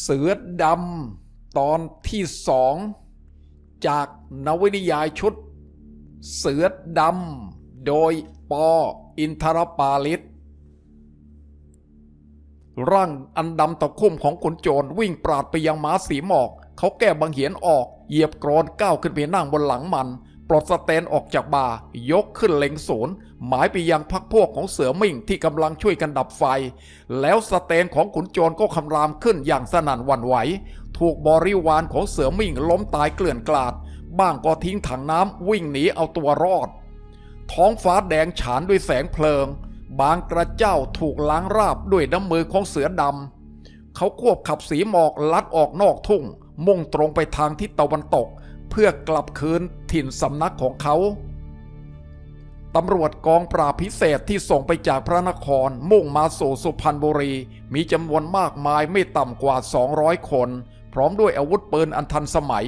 เสือดำตอนที่สองจากนวนิยายชุด เสือดำโดยปออินทรปาลิศร่างอันดำตะคุ่มของขุนโจรวิ่งปราดไปยังม้าสีหมอก เขาแก้บังเหียนออก เหยียบกรอนก้าวขึ้นไปนั่งบนหลังมัน ปลดสเตนออกจากบาร์ยกขึ้นเล็งศูนย์หมายไปยังพักพวกของเสือมิ่งที่กำลังช่วยกันดับไฟ แล้วสเตนของขุนโจรก็คำรามขึ้นอย่างสนั่นหวั่นไหว ถูกบริวารของเสือมิ่งล้มตายเกลื่อนกลาด บ้างก็ทิ้งถังน้ำวิ่งหนีเอาตัวรอด ท้องฟ้าแดงฉานด้วยแสงเพลิง บางกระเจ้าถูกล้างราบด้วยน้ำมือของเสือดำเขาควบขับสีหมอกลัดออกนอกทุ่ง มุ่งตรงไปทางทิศตะวันตก เพื่อกลับคืนถิ่นสำนักของเขาตำรวจกองปราบพิเศษที่ส่งไปจากพระนครมุ่งมาสู่สุพรรณบุรีมีจำนวนมากมายไม่ต่ำกว่า 200 คน พร้อมด้วยอาวุธปืนอันทันสมัย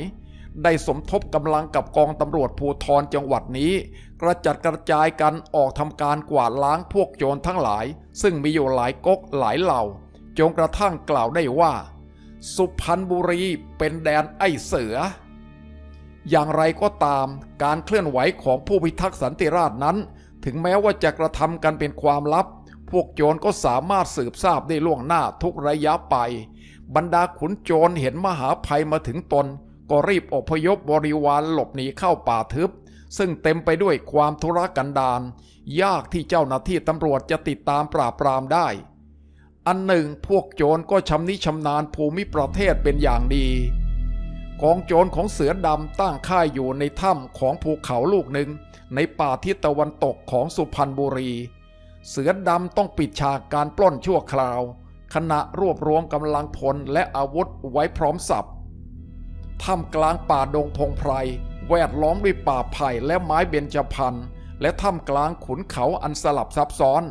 ได้สมทบกำลังกับกองตำรวจภูธรจังหวัดนี้ กระจัดกระจายกันออกทำการกวาดล้างพวกโจรทั้งหลาย ซึ่งมีอยู่หลายก๊กหลายเหล่า จนกระทั่งกล่าวได้ว่า สุพรรณบุรีเป็นแดนไอ้เสือ อย่างไรก็ตาม การเคลื่อนไหวของผู้พิทักษ์สันติราษนั้น ถึงแม้ว่าจะกระทำกันเป็นความลับ พวกโจรก็สามารถสืบทราบได้ล่วงหน้าทุกระยะไป บรรดาขุนโจรเห็นมหาภัยมาถึงตน ก็รีบอพยพบริวารหลบหนีเข้าป่าทึบ ซึ่งเต็มไปด้วยความทุรกันดารยากที่เจ้าหน้าที่ตำรวจจะติดตามปราบปรามได้ อันหนึ่งพวกโจรก็ชำนิชำนาญภูมิประเทศเป็นอย่างดี กองโจรของเสือดำตั้งค่ายอยู่ในถ้ำของภูเขาลูกหนึ่ง ในป่าทิศตะวันตกของสุพรรณบุรี เสือดำต้องปิดฉากการปล้นชั่วคราว ขณะรวบรวมกำลังพลและอาวุธไว้พร้อมสับถ้ำกลางป่าดงพงไพร แวดล้อมด้วยป่าไผ่และไม้เบญจพรรณและถ้ำกลางขุนเขาอันสลับซับซ้อน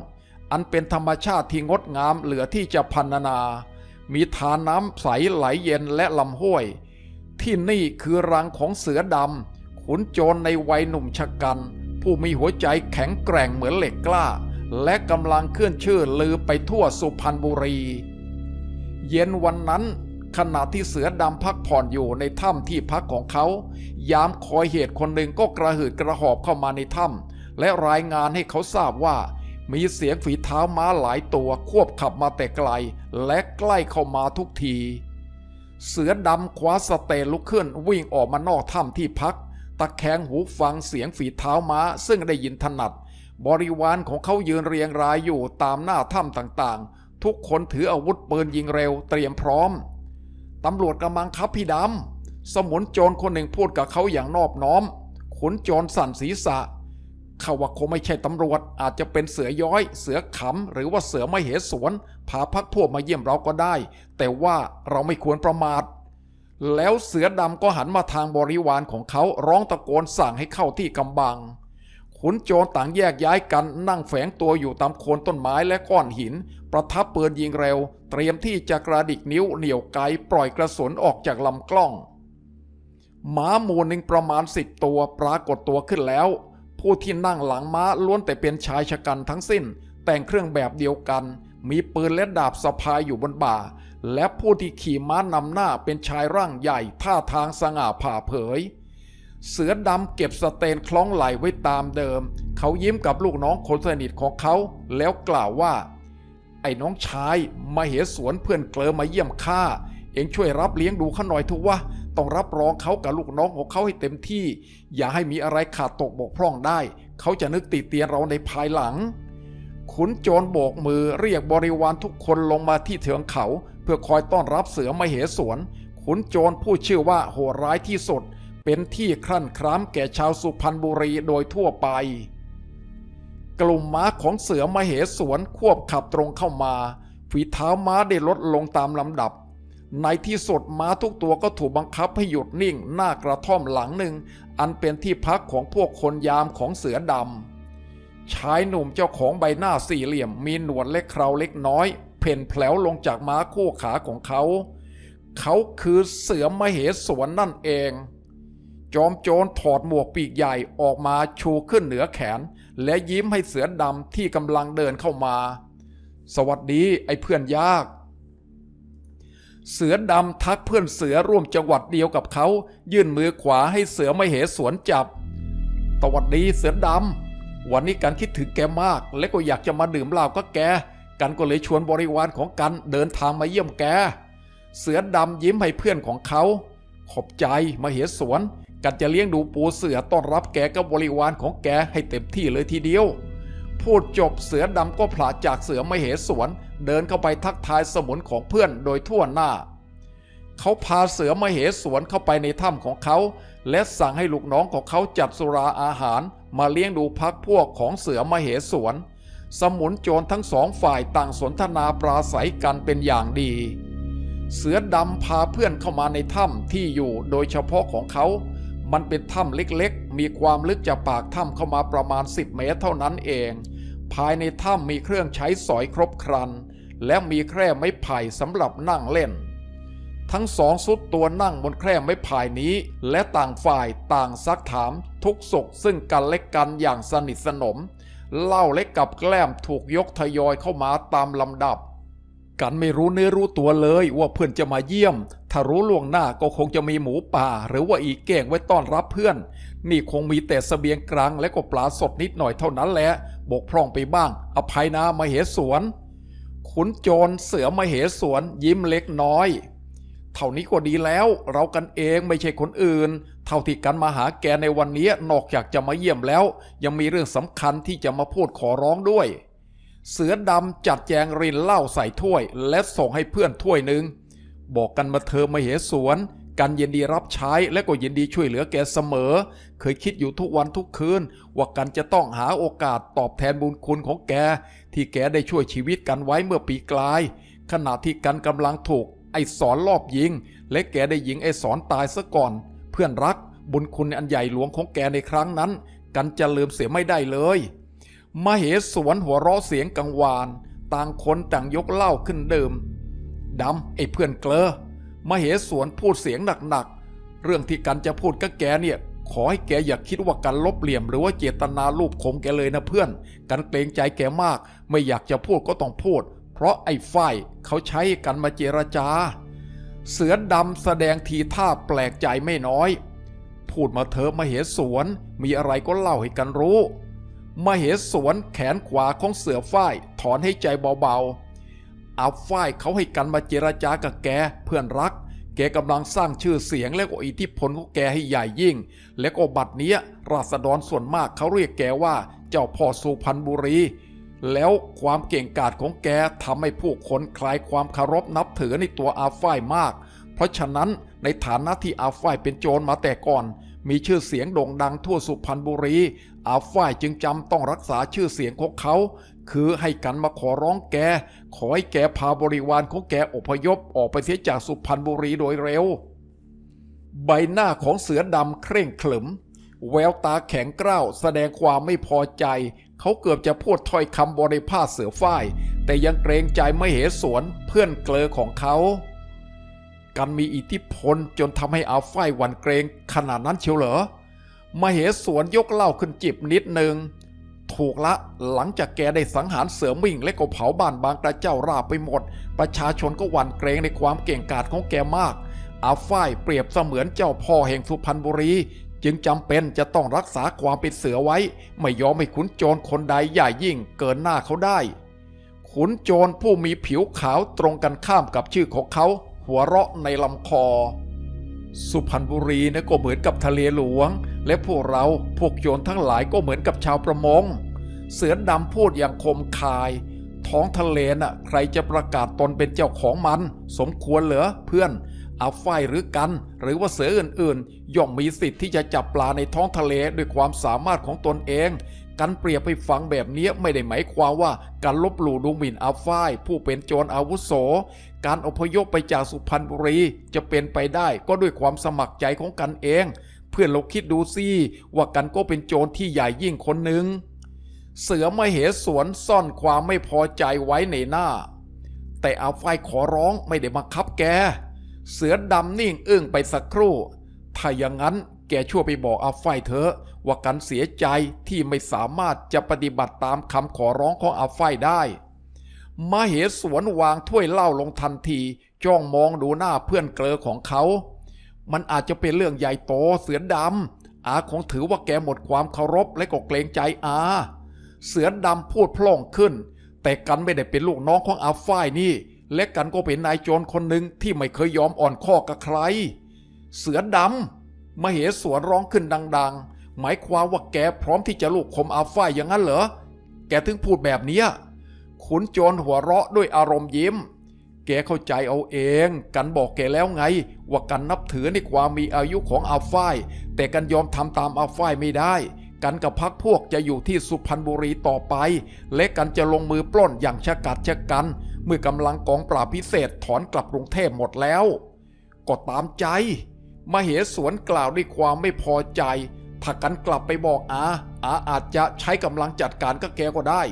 อันเป็นธรรมชาติที่งดงามเหลือที่จะพรรณนา มีทานน้ำใสไหลเย็นและลำห้วย ที่นี่คือรังของเสือดำขุนโจรในวัยหนุ่มชะกัน ผู้มีหัวใจแข็งแกร่งเหมือนเหล็กกล้า และกำลังเคลื่อนชื่อลือไปทั่วสุพรรณบุรี เย็นวันนั้นขณะที่เสือดำพักผ่อนอยู่ในถ้ำที่พักของเขา ยามคอยเหตุคนหนึ่งก็กระหืดกระหอบเข้ามาในถ้ำและรายงานให้เขาทราบว่า มีเสียงฝีเท้าม้าหลายตัวควบขับมาแต่ไกล และใกล้เข้ามาทุกที เสือดำคว้าสเตนลุกขึ้นวิ่งออกมานอกถ้ำที่พัก ตะแคงหูฟังเสียงฝีเท้าม้า ซึ่งได้ยินถนัด บริวารของเขายืนเรียงรายอยู่ตามหน้าถ้ำต่างๆ ทุกคนถืออาวุธปืนยิงเร็วเตรียมพร้อม ตำรวจกำลังคับพี่ดำ สมุนโจรคนหนึ่งพูดกับเขาอย่างนอบน้อม ขุนโจรสั่นศีรษะ เขาว่าคงไม่ใช่ตำรวจ อาจจะเป็นเสือย้อย เสือขำหรือว่าเสือไม่เหสวน พาพักพวกมาเยี่ยมเราก็ได้ แต่ว่าเราไม่ควรประมาท แล้วเสือดำก็หันมาทางบริวารของเขาร้องตะโกนสั่งให้เข้าที่กำบังขุนโจรต่างแยกย้ายกันนั่งแฝงตัวอยู่ตามโคนต้นไม้และก้อนหิน ประทับปืนยิงเร็ว เตรียมที่จะกระดิกนิ้วเหนี่ยวไกปล่อยกระสุนออกจากลำกล้องหมาหมูหนึ่งประมาณสิบตัวปรากฏตัวขึ้นแล้ว ผู้ที่นั่งหลังม้าล้วนแต่เป็นชายชะกันทั้งสิ้น แต่งเครื่องแบบเดียวกัน มีปืนและดาบสะพายอยู่บนบ่า และผู้ที่ขี่ม้านำหน้าเป็นชายร่างใหญ่ท่าทางสง่าผ่าเผย เสือดำเก็บสเตนคล้องไหลไว้ตามเดิม เขายิ้มกับลูกน้องคนสนิทของเขา แล้วกล่าวว่า ไอ้น้องชายมาเหสวนเพื่อนเกลอมาเยี่ยมข้าเองช่วยรับเลี้ยงดูเขาหน่อยทุกวะ ต้องรับรองเขากับลูกน้องของเขาให้เต็มที่ อย่าให้มีอะไรขาดตกบกพร่องได้ เขาจะนึกติเตียนเราในภายหลัง ขุนโจรโบกมือเรียกบริวารทุกคนลงมาที่เถืองเขา เพื่อคอยต้อนรับเสือมาเหสวน ขุนโจรผู้ชื่อว่าโหดร้ายที่สุด เป็นที่ครั่นคร้ามแก่ชาวสุพรรณบุรีโดยทั่วไป กลุ่มม้าของเสือมาเหสวนควบขับตรงเข้ามาฝีเท้าม้าได้ลดลงตามลำดับ ในที่สุดม้าทุกตัวก็ถูกบังคับให้หยุดนิ่งหน้ากระท่อมหลังหนึ่ง อันเป็นที่พักของพวกคนยามของเสือดำชายหนุ่มเจ้าของใบหน้าสี่เหลี่ยม มีหนวดและเคราเล็กน้อย เพ่นแผลวลงจากม้าคู่ขาของเขา เขาคือเสือมเหสวนนั่นเอง จอมโจรถอดหมวกปีกใหญ่ออกมาชูขึ้นเหนือแขน และยิ้มให้เสือดำที่กำลังเดินเข้ามา สวัสดีไอ้เพื่อนยาก เสือดำทักเพื่อนเสือร่วมจังหวัดเดียวกับเขา ยื่นมือขวาให้เสือไม่เหสวนจับตวัดดีเสือดำวันนี้กันคิดถึงแกมาก และก็อยากจะมาดื่มเหล้าก็แก กันก็เลยชวนบริวารของกันเดินทางมาเยี่ยมแก เสือดำยิ้มให้เพื่อนของเขา ขอบใจมาเหสวน กันจะเลี้ยงดูปูเสือต้อนรับแกกับบริวารของแกให้เต็มที่เลยทีเดียวพูดจบเสือดำก็ผลาจากเสือไม่เหสวน เดินเข้าไปทักทายสมุนของเพื่อนโดยทั่วหน้า เขาพาเสือมเหสวนเข้าไปในถ้ำของเขา และสั่งให้ลูกน้องของเขาจัดสุราอาหารมาเลี้ยงดูพักพวกของเสือมเหสวน สมุนโจรทั้งสองฝ่ายต่างสนทนาปราศัยกันเป็นอย่างดี เสือดำพาเพื่อนเข้ามาในถ้ำที่อยู่โดยเฉพาะของเขามันเป็นถ้ำเล็กๆ มีความลึกจากปากถ้ำเข้ามาประมาณ 10 เมตรเท่านั้นเอง ภายในถ้ำมีเครื่องใช้สอยครบครัน และมีแคร่ไม้ไผ่สำหรับนั่งเล่น ทั้งสองสุดตัวนั่งบนแคร่ไม้ไผ่นี้ และต่างฝ่ายต่างซักถามทุกสุขซึ่งกันและกันอย่างสนิทสนมเล้าและกับแกล้มถูกยกทยอยเข้ามาตามลำดับ กันไม่รู้เนื้อรู้ตัวเลยว่าเพื่อนจะมาเยี่ยม ถ้ารู้ล่วงหน้าก็คงจะมีหมูป่า หรือว่าอีกเก่งไว้ต้อนรับเพื่อน นี่คงมีแต่เสบียงกลางและก็ปลาสดนิดหน่อยเท่านั้นแหละ บกพร่องไปบ้าง อภัยนามาเหสวน ขุนโจรเสือมาเหสวนยิ้มเล็กน้อย เท่านี้ก็ดีแล้ว เรากันเองไม่ใช่คนอื่น เท่าที่กันมาหาแกในวันนี้นอกจากจะมาเยี่ยมแล้ว ยังมีเรื่องสำคัญที่จะมาพูดขอร้องด้วย เสือดำจัดแจงรินเหล้าใส่ถ้วย และส่งให้เพื่อนถ้วยหนึ่งบอกกันมาเธอมาเหสวน กันยินดีรับใช้และก็ยินดีช่วยเหลือแกเสมอ เคยคิดอยู่ทุกวันทุกคืน ว่ากันจะต้องหาโอกาสตอบแทนบุญคุณของแก ที่แกได้ช่วยชีวิตกันไว้เมื่อปีกลาย ขณะที่กันกำลังถูก ไอ้สอนรอบยิง และแกได้ยิงไอ้สอนตายซะก่อน เพื่อนรักบุญคุณอันใหญ่หลวงของแกในครั้งนั้น กันจะลืมเสียไม่ได้เลยมาเหสวนหัวเราะเสียงกังวาน ต่างคนต่างยกเหล้าขึ้นเดิมดำไอ้เพื่อนเกลอ มาเหสวนพูดเสียงหนักๆ เรื่องที่กันจะพูดกับแกเนี่ย ขอให้แกอย่าคิดว่ากันลบเหลี่ยม หรือว่าเจตนาลูบคมแกเลยนะเพื่อน กันเกรงใจแกมาก ไม่อยากจะพูดก็ต้องพูด เพราะไอ้ฝ้ายเขาใช้กันมาเจรจา เสือดำแสดงทีท่าแปลกใจไม่น้อย พูดมาเถอะมาเหสวนมีอะไรก็เล่าให้กันรู้มาเหสวนแขนขวาของเสือฝ้ายถอนให้ใจเบาๆ อาฝ้ายเขาให้กันมาเจรจากับแกเพื่อนรัก แกกำลังสร้างชื่อเสียงและก็อิทธิพลของแกให้ใหญ่ยิ่ง และก็บัดเนี้ราษฎรส่วนมากเขาเรียกแกว่า เจ้าพ่อสุพรรณบุรี แล้วความเก่งกาจของแกทำให้ผู้คนคลายความคารพนับถือในตัวอาฝ้ายมาก เพราะฉะนั้นในฐานะที่อาฝ้ายเป็นโจรมาแต่ก่อนมีชื่อเสียงโด่งดังทั่วสุพรรณบุรี อาฝ้ายจึงจำต้องรักษาชื่อเสียงของเขา คือให้กันมาขอร้องแก ขอให้แกพาบริวารของแกอพยพออกไปเสียจากสุพรรณบุรีโดยเร็ว ใบหน้าของเสือดำเคร่งขรึม แววตาแข็งกร้าวแสดงความไม่พอใจ เขาเกือบจะพูดถ้อยคำบริพาทเสือฝ้าย แต่ยังเกรงใจไม่เหสวนเพื่อนเกลอของเขากันมีอิทธิพลจนทำให้อาฝ้ายหวั่นเกรงขนาดนั้นเชียวเหรอมาเหสวนยกเหล้าขึ้นจิบนิดหนึ่ง ถูกละ หลังจากแกได้สังหารเสือมิ่งและก็เผาบ้านบางกระเจ้าราบไปหมด ประชาชนก็หวั่นเกรงในความเก่งกาจของแกมาก อาฝ้ายเปรียบเสมือนเจ้าพ่อแห่งสุพรรณบุรี จึงจำเป็นจะต้องรักษาความเป็นเสือไว้ ไม่ยอมให้ขุนโจรคนใดใหญ่ยิ่งเกินหน้าเขาได้ ขุนโจรผู้มีผิวขาวตรงกันข้ามกับชื่อของเขา หัวเราะในลำคอ สุพรรณบุรีนะก็เหมือนกับทะเลหลวง และพวกเราพวกโจรทั้งหลายก็เหมือนกับชาวประมง เสือดำพูดอย่างคมคาย ท้องทะเลน่ะ ใครจะประกาศตนเป็นเจ้าของมัน สมควรเหรอเพื่อนอาฝ้ายหรือกัน หรือว่าเสืออื่นๆ ย่อมมีสิทธิ์ที่จะจับปลาในท้องทะเลด้วยความสามารถของตนเอง กันเปรียบไปฟังแบบนี้ไม่ได้หมายความว่าการลบหลู่ดูหมิ่นอาฝ้าย ผู้เป็นโจรอาวุโส การอพยพไปจากสุพรรณบุรีจะเป็นไปได้ก็ด้วยความสมัครใจของกันเอง เพื่อนเราคิดดูสิว่ากันก็เป็นโจรที่ใหญ่ยิ่งคนหนึ่งเสือมาเหสวนซ่อนความไม่พอใจไว้ในหน้า แต่อาฝ้ายขอร้องไม่ได้มาคับแก เสือดำนิ่งอึ้งไปสักครู่ ถ้าอย่างนั้นแกช่วยไปบอกอาฝ้ายเถอะ ว่ากันเสียใจที่ไม่สามารถจะปฏิบัติตามคำขอร้องของอาฝ้ายได้มาเหสวนวางถ้วยเหล้าลงทันที จ้องมองดูหน้าเพื่อนเกลอของเขา มันอาจจะเป็นเรื่องใหญ่โตเสือดำอาคงถือว่าแกหมดความเคารพและก็เกรงใจอา เสือดำพูดพล่องขึ้น แต่กันไม่ได้เป็นลูกน้องของอาฝ้ายนี่ และกันก็เป็นนายโจรคนหนึ่งที่ไม่เคยยอมอ่อนข้อกับใคร เสือดำมาเหสวนร้องขึ้นดัง ๆ หมายความว่าแกพร้อมที่จะลูกคมอาฝ้ายอย่างนั้นเหรอ แกถึงพูดแบบนี้ขุนโจรหัวเราะด้วยอารมณ์ยิ้ม แกเข้าใจเอาเอง กันบอกแกแล้วไง ว่ากันนับถือในความมีอายุของอาฝ้าย แต่กันยอมทำตามอาฝ้ายไม่ได้ กันกับพักพวกจะอยู่ที่สุพรรณบุรีต่อไป และกันจะลงมือปล้นอย่างชะกัดชะกัน เมื่อกำลังกองปราบพิเศษถอนกลับกรุงเทพหมดแล้ว ก็ตามใจมาเหสวนกล่าวด้วยความไม่พอใจถ้ากันกลับไปบอกอาอาอาจจะใช้กำลังจัดการกับแกก็ได้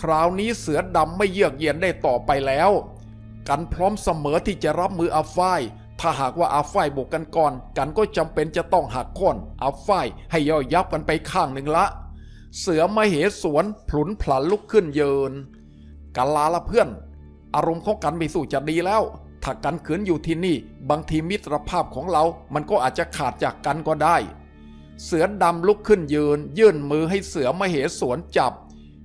คราวนี้เสือดำไม่เยือกเย็นได้ต่อไปแล้ว กันพร้อมเสมอที่จะรับมืออาฝ้าย ถ้าหากว่าอาฝ้ายบกกันก่อน กันก็จำเป็นจะต้องหักก้นอาฝ้ายให้ย่อยยับกันไปข้างหนึ่งละ เสือมาเหสวนพลุนพลันลุกขึ้นเยินกันลาละเพื่อน อารมณ์ของกันไม่สู้จะดีแล้ว ถ้ากันขืนอยู่ที่นี่ บางทีมิตรภาพของเรา มันก็อาจจะขาดจากกันก็ได้ เสือดำลุกขึ้นยืน ยื่นมือให้เสือมาเหสวนจับ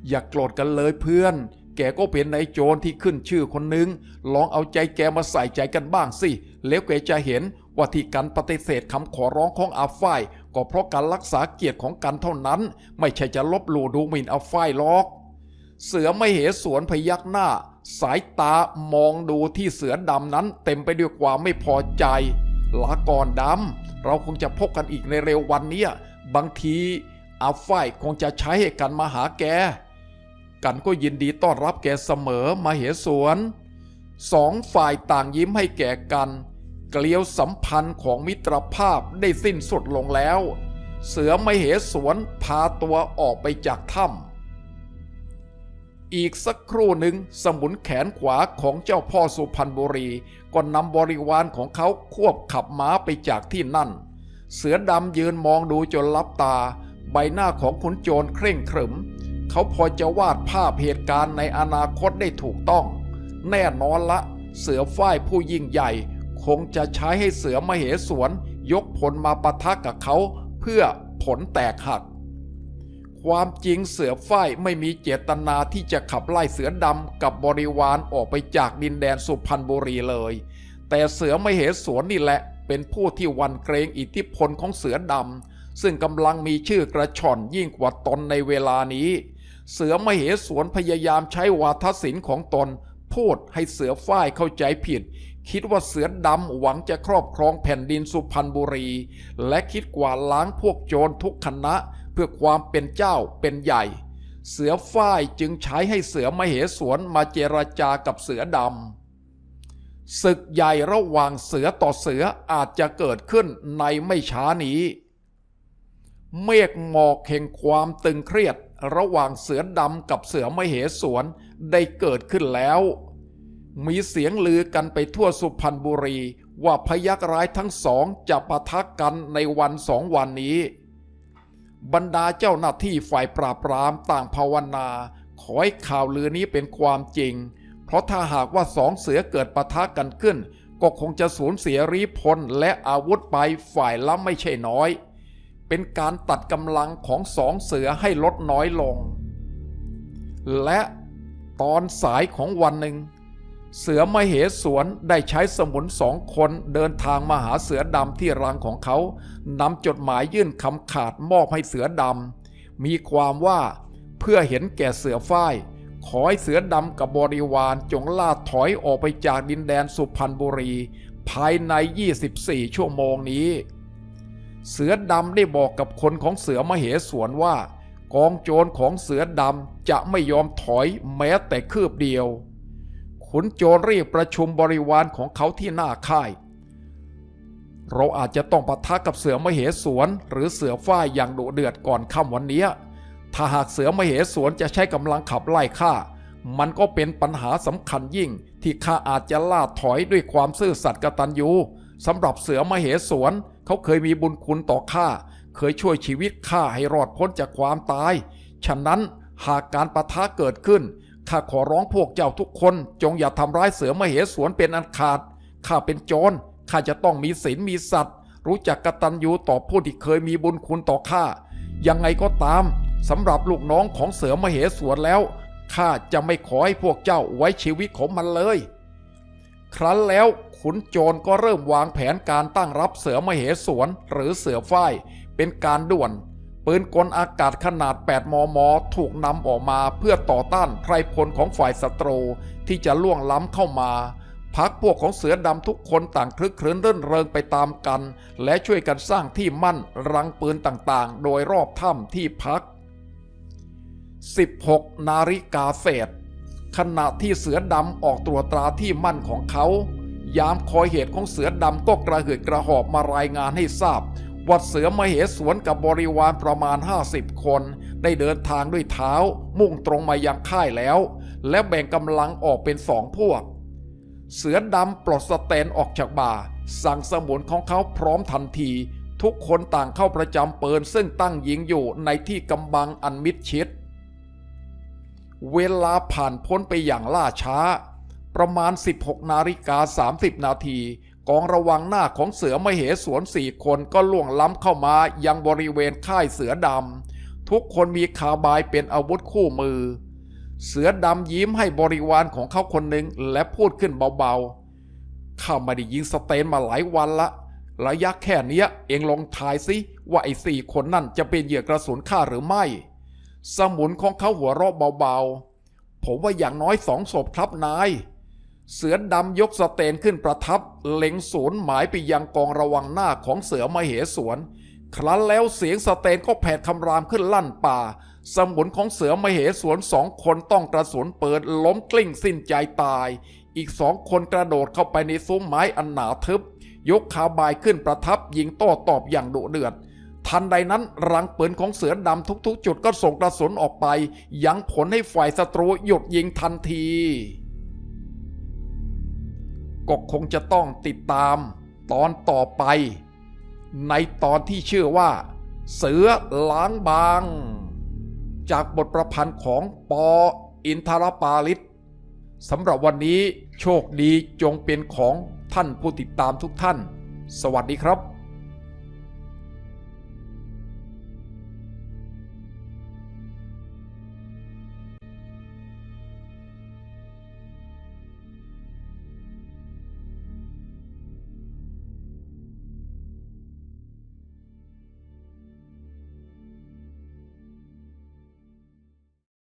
อย่ากโกรธกันเลยเพื่อน แกก็เป็นนายโจรที่ขึ้นชื่อคนหนึ่งลองเอาใจแกมาใส่ใจกันบ้างสิ แล้วแกจะเห็นว่าที่กันปฏิเสธคำขอร้องของอาฝ้ายก็เพราะการรักษาเกียรติของกันเท่านั้น ไม่ใช่จะลบหลู่ดูหมิ่นอาฝ้ายหรอก เสือไม่เหสวนพยักหน้า สายตามองดูที่เสือดำนั้นเต็มไปด้วยความไม่พอใจลาก่อนดำเราคงจะพบกันอีกในเร็ววันนี้บางทีอาฝ้ายคงจะใช้ให้กันมาหาแก กันก็ยินดีต้อนรับแกเสมอมาเหสวนสองฝ่ายต่างยิ้มให้แก่กัน เกลียวสัมพันธ์ของมิตรภาพได้สิ้นสุดลงแล้ว เสือไมเหสวนพาตัวออกไปจากถ้ำอีกสักครู่หนึ่งสมุนแขนขวาของเจ้าพ่อสุพรรณบุรีก็นำบริวารของเขาควบขับม้าไปจากที่นั่น เสือดำยืนมองดูจนลับตา ใบหน้าของขุนโจรเคร่งขรึม เขาพอจะวาดภาพเหตุการณ์ในอนาคตได้ถูกต้อง แน่นอนละ เสือฝ้ายผู้ยิ่งใหญ่ คงจะใช้ให้เสือมเหสวน ยกผลมาปะทะกับเขา เพื่อผลแตกหัก ความจริงเสือฝ้ายไม่มีเจตนาที่จะขับไล่เสือดำกับบริวารออกไปจากดินแดนสุพรรณบุรีเลย แต่เสือมเหสวนนี่แหละ เป็นผู้ที่วันเกรงอิทธิพลของเสือดำซึ่งกำลังมีชื่อกระชอนยิ่งกว่าตนในเวลานี้ เสือมเหสวนพยายามใช้วาทศิลป์ของตน พูดให้เสือฝ้ายเข้าใจผิด คิดว่าเสือดำหวังจะครอบครองแผ่นดินสุพรรณบุรี และคิดกว่าล้างพวกโจรทุกคณะเพื่อความเป็นเจ้าเป็นใหญ่ เสือฝ้ายจึงใช้ให้เสือมเหสวนมาเจรจากับเสือดำศึกใหญ่ระหว่างเสือต่อเสืออาจจะเกิดขึ้นในไม่ช้านี้ เมฆหมอกแห่งความตึงเครียด ระหว่างเสือดำกับเสือมเหสวนได้เกิดขึ้นแล้ว มีเสียงลือกันไปทั่วสุพรรณบุรี ว่าพยักร้ายทั้งสองจะปะทะกกันในวันสองวันนี้ บรรดาเจ้าหน้าที่ฝ่ายปราบปรามต่างภาวนา ขอให้ข่าวลือนี้เป็นความจริง เพราะถ้าหากว่าสองเสือเกิดปะทะกันขึ้น ก็คงจะสูญเสียรีพลและอาวุธไปฝ่ายละไม่ใช่น้อย เป็นการตัดกำลังของสองเสือให้ลดน้อยลง และตอนสายของวันหนึ่ง เสือมเหสวนได้ใช้สมุนสองคนเดินทางมาหาเสือดำที่รังของเขานำจดหมายยื่นคำขาดมอบให้เสือดำมีความว่าเพื่อเห็นแก่เสือฝ้ายขอให้เสือดำกับบริวารจงล่าถอยออกไปจากดินแดนสุพรรณบุรี ภายใน 24 ชั่วโมงนี้ เสือดำได้บอกกับคนของเสือมเหสวนว่า กองโจรของเสือดำจะไม่ยอมถอยแม้แต่คืบเดียว ขุนโจรเรียกประชุมบริวารของเขาที่หน้าค่าย เราอาจจะต้องปะทะกับเสือมเหสวนหรือเสือฝ้ายอย่างดุเดือดก่อนค่ำวันนี้ ถ้าหากเสือมเหสวนจะใช้กำลังขับไล่ข้ามันก็เป็นปัญหาสำคัญยิ่งที่ข้าอาจจะล่าถอยด้วยความซื่อสัตย์กตัญญูสำหรับเสือมเหสวน เขาเคยมีบุญคุณต่อข้า เคยช่วยชีวิตข้าให้รอดพ้นจากความตาย ฉะนั้นหากการประทะเกิดขึ้น ข้าขอร้องพวกเจ้าทุกคน จงอย่าทำร้ายเสือมเหสวนเป็นอันขาด ข้าเป็นโจร ข้าจะต้องมีศีลมีสัตว์ รู้จักกตัญญูต่อผู้ที่เคยมีบุญคุณต่อข้า ยังไงก็ตามสำหรับลูกน้องของเสือมเหสวนแล้ว ข้าจะไม่ขอให้พวกเจ้าไว้ชีวิตของมันเลย ครั้นแล้วขุนโจรก็เริ่มวางแผนการตั้งรับเสือมเหสวนหรือเสือฝ้ายเป็นการด่วน ปืนกลอากาศขนาด 8 มม ถูกนำออกมาเพื่อต่อต้านไพรพลของฝ่ายศัตรูที่จะล่วงล้ำเข้ามา พักพวกของเสือดำทุกคนต่างคลึกครื้นเรื่นเริงไปตามกัน และช่วยกันสร้างที่มั่นรังปืนต่างๆ โดยรอบถ้ำที่พัก 16 นาฬิกาเศษ ขณะที่เสือดำออกตรวจตราที่มั่นของเขา ยามคอยเหตุของเสือดำก็กระหืดกระหอบมารายงานให้ทราบว่าเสือมเหสวนกับบริวารประมาณ 50 คน ได้เดินทางด้วยเท้า มุ่งตรงมายังค่ายแล้ว และแบ่งกำลังออกเป็นสองพวก เสือดำปลดสเตนออกจากบ่า สั่งสมุนของเขาพร้อมทันที ทุกคนต่างเข้าประจำเปินซึ่งตั้งยิงอยู่ในที่กำบังอันมิดชิด เวลาผ่านพ้นไปอย่างล่าช้า ประมาณ 16 นาฬิกา 30 นาทีกองระวังหน้าของเสือมเหสวนสี่คนก็ล่วงล้ำเข้ามายังบริเวณค่ายเสือดำทุกคนมีคาบายเป็นอาวุธคู่มือ เสือดำยิ้มให้บริวารของเขาคนหนึ่งและพูดขึ้นเบาๆ ข้าไม่ได้ยิงสเตนมาหลายวันละ ระยะแค่เนี้ย เองลองทายสิว่าไอ้สี่คนนั่นจะเป็นเหยื่อกระสุนข้าหรือไม่ สมุนของเขาหัวเราะเบาๆ ผมว่าอย่างน้อยสองศพครับนาย เสือดำยกสเตนขึ้นประทับ เล็งศูนย์หมายไปยังกองระวังหน้าของเสือมเหสวน ครั้นแล้วเสียงสเตนก็แผดคำรามขึ้นลั่นป่า สมุนของเสือมเหสวนสองคนต้องกระสุนเปิดล้มกลิ้งสิ้นใจตาย อีกสองคนกระโดดเข้าไปในซุ้มไม้อันหนาทึบ ยกขาบายขึ้นประทับยิงโต้ตอบอย่างดุเดือด ทันใดนั้นรังปืนของเสือดำทุกๆ จุดก็ส่งกระสุนออกไป ยังผลให้ฝ่ายศัตรูหยุดยิงทันที ก็คงจะต้องติดตามตอนต่อไป ในตอนที่ชื่อว่า เสือล้างบาง จากบทประพันธ์ของปออินทรปาลิศสำหรับวันนี้โชคดีจงเป็นของท่านผู้ติดตามทุกท่าน สวัสดีครับ